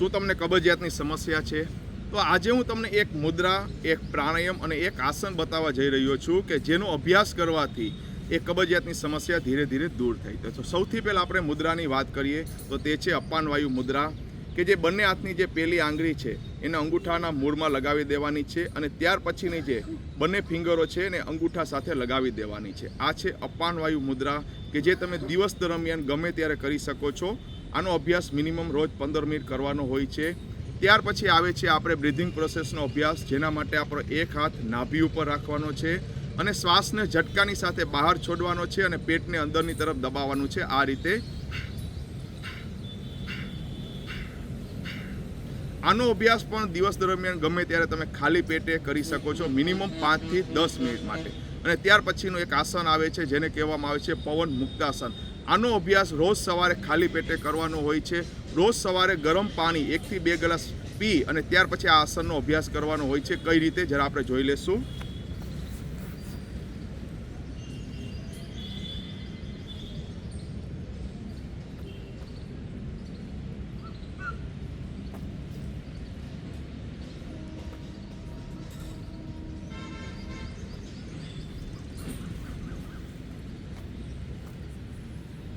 શું તમને કબજિયાતની સમસ્યા છે? તો આજે હું તમને એક મુદ્રા, એક પ્રાણાયામ અને એક આસન બતાવવા જઈ રહ્યો છું કે જેનો અભ્યાસ કરવાથી એ કબજિયાતની સમસ્યા ધીરે ધીરે દૂર થઈ તો સૌથી પહેલાં આપણે મુદ્રાની વાત કરીએ, તો તે છે અપાનવાયુ મુદ્રા, કે જે બંને હાથની જે પેલી આંગળી છે, એને અંગૂઠાના મૂળમાં લગાવી દેવાની છે અને ત્યાર પછીની જે બંને ફિંગરો છે, એને અંગૂઠા સાથે લગાવી દેવાની છે. આ છે અપાનવાયુ મુદ્રા, કે જે તમે દિવસ દરમિયાન ગમે ત્યારે કરી શકો છો. આનો અભ્યાસ મિનિમમ રોજ પંદર મિનિટ કરવાનો હોય છે. ત્યાર પછી આવે છે આપણે બ્રિધિંગ પ્રોસેસનો અભ્યાસ, જેના માટે આપણો એક હાથ નાભી ઉપર રાખવાનો છે અને શ્વાસને ઝટકાની સાથે બહાર છોડવાનો છે અને પેટને અંદરની તરફ દબાવવાનું છે. આ રીતે આનો અભ્યાસ પણ દિવસ દરમિયાન ગમે ત્યારે તમે ખાલી પેટે કરી શકો છો, મિનિમમ પાંચથી દસ મિનિટ માટે. અને ત્યાર પછીનું એક આસન આવે છે, જેને કહેવામાં આવે છે પવન મુક્તાસન. આનો અભ્યાસ રોજ સવારે ખાલી પેટે કરવાનો હોય છે. રોજ સવારે ગરમ પાણી, એકથી બે ગ્લાસ પી અને ત્યાર પછી આ આસનનો અભ્યાસ કરવાનો હોય છે. કઈ રીતે? જરા આપણે જોઈ લેશું.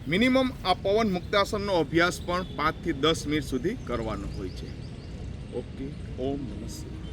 મિનિમમ આ પવન મુક્તાસનનો અભ્યાસ પણ પાંચથી દસ મિનિટ સુધી કરવાનો હોય છે. ઓકે, ઓમ નમઃ શિવાય.